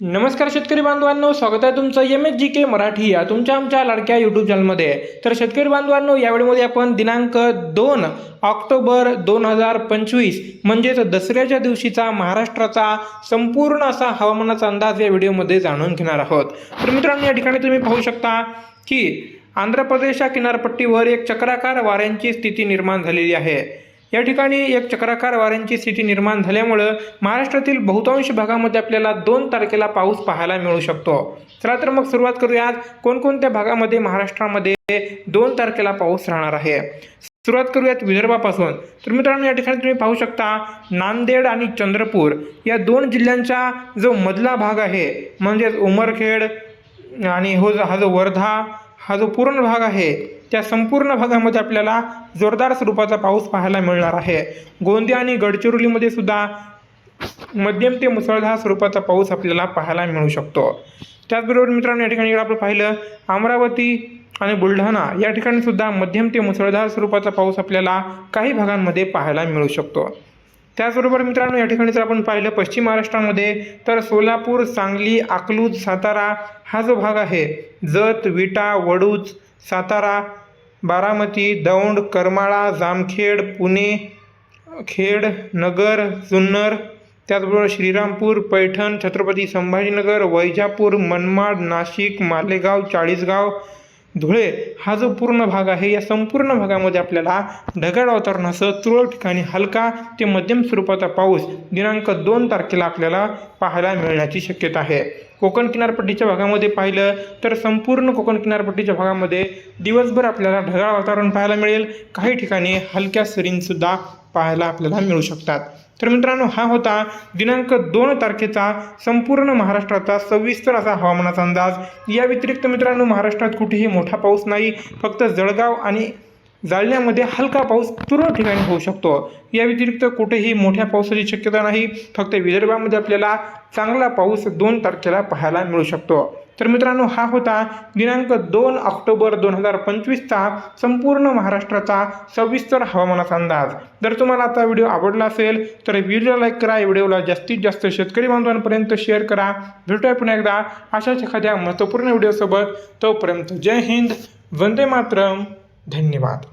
नमस्कार शेतकरी बांधवांनो स्वागत आहे तुमचं M H G K Marathi या तुमच्या आमच्या लाडक्या यूट्यूब चॅनलमध्ये तर शेतकरी बांधवांनो या आपण दिनांक दोन ऑक्टोबर दोन हजार पंचवीस म्हणजेच दसऱ्याच्या दिवशीचा महाराष्ट्राचा संपूर्ण असा हवामानाचा अंदाज या व्हिडिओमध्ये जाणून घेणार आहोत. तर मित्रांनो या ठिकाणी तुम्ही पाहू शकता की आंध्र प्रदेशच्या किनारपट्टीवर एक चक्राकार वाऱ्यांची स्थिती निर्माण झालेली आहे. या ठिकाणी एक चक्राकार वाऱ्यांची स्थिती निर्माण झाल्यामुळं महाराष्ट्रातील बहुतांश भागामध्ये आपल्याला दोन तारखेला पाऊस पाहायला मिळू शकतो. चला तर मग सुरुवात करूयात कोणकोणत्या भागामध्ये महाराष्ट्रामध्ये दोन तारखेला पाऊस राहणार आहे? सुरुवात करूयात विदर्भापासून. तर मित्रांनो या ठिकाणी तुम्ही पाहू शकता नांदेड आणि चंद्रपूर या दोन जिल्ह्यांचा जो मधला भाग आहे म्हणजेच उमरखेड आणि हो हा जो वर्धा हा जो पूर्ण भाग आहे त्या संपूर्ण भागामध्ये आपल्याला जोरदार स्वरूपाचा पाऊस पाहायला मिळणार आहे. गोंदिया आणि गडचिरोलीमध्ये सुद्धा मध्यम ते मुसळधार स्वरूपाचा पाऊस आपल्याला पाहायला मिळू शकतो. त्याचबरोबर मित्रांनो या ठिकाणी आपण पाहिलं अमरावती आणि बुलढाणा या ठिकाणी सुद्धा मध्यम ते मुसळधार स्वरूपाचा पाऊस आपल्याला काही भागांमध्ये पाहायला मिळू शकतो. त्याचबरोबर मित्रांनो या ठिकाणी जर आपण पाहिलं पश्चिम महाराष्ट्रामध्ये तर सोलापूर सांगली अकलूज सातारा हा जो भाग आहे जत विटा वडूज सातारा बारामती दौंड करमाळा जामखेड पुणे खेड नगर जुन्नर त्याचबरोबर श्रीरामपूर पैठण छत्रपती संभाजीनगर वैजापूर मनमाड नाशिक मालेगाव चाळीसगाव धुळे हा जो पूर्ण भाग आहे या संपूर्ण भागामध्ये आपल्याला ढगाळ वातावरणासह तुरळक ठिकाणी हलका ते मध्यम स्वरूपाचा पाऊस दिनांक दोन तारखेला आपल्याला पाहायला मिळण्याची शक्यता आहे. कोकण किनारपट्टीच्या भागामध्ये पाहिलं तर संपूर्ण कोकण किनारपट्टीच्या भागामध्ये दिवसभर आपल्याला ढगाळ वातावरण पाहायला मिळेल. काही ठिकाणी हलक्या सरींसुद्धा पाहायला आपल्याला मिळू शकतात. तर मित्रांनो हा होता दिनांक दोन तारखेचा संपूर्ण महाराष्ट्राचा सविस्तर असा हवामानाचा अंदाज. या व्यतिरिक्त मित्रांनो महाराष्ट्रात कुठेही मोठा पाऊस नाही. फक्त जळगाव आणि जालन्यामध्ये हलका पाऊस तुरळक ठिकाणी होऊ शकतो. या व्यतिरिक्त कुठेही मोठ्या पावसाची शक्यता नाही. फक्त विदर्भामध्ये आपल्याला चांगला पाऊस दोन तारखेला पाहायला मिळू शकतो. तर मित्रांनो हा होता दिनांक दोन ऑक्टोबर दोन हजार पंचवीसचा संपूर्ण महाराष्ट्राचा सविस्तर हवामानाचा अंदाज. जर तुम्हाला आता व्हिडिओ आवडला असेल तर व्हिडिओ लाईक करा व्हिडिओला जास्तीत जास्त शेतकरी बांधवांपर्यंत शेअर करा. भेटूया पुन्हा एकदा अशाच एखाद्या महत्त्वपूर्ण व्हिडिओसोबत. तोपर्यंत जय हिंद वंदे मातरम. धन्यवाद.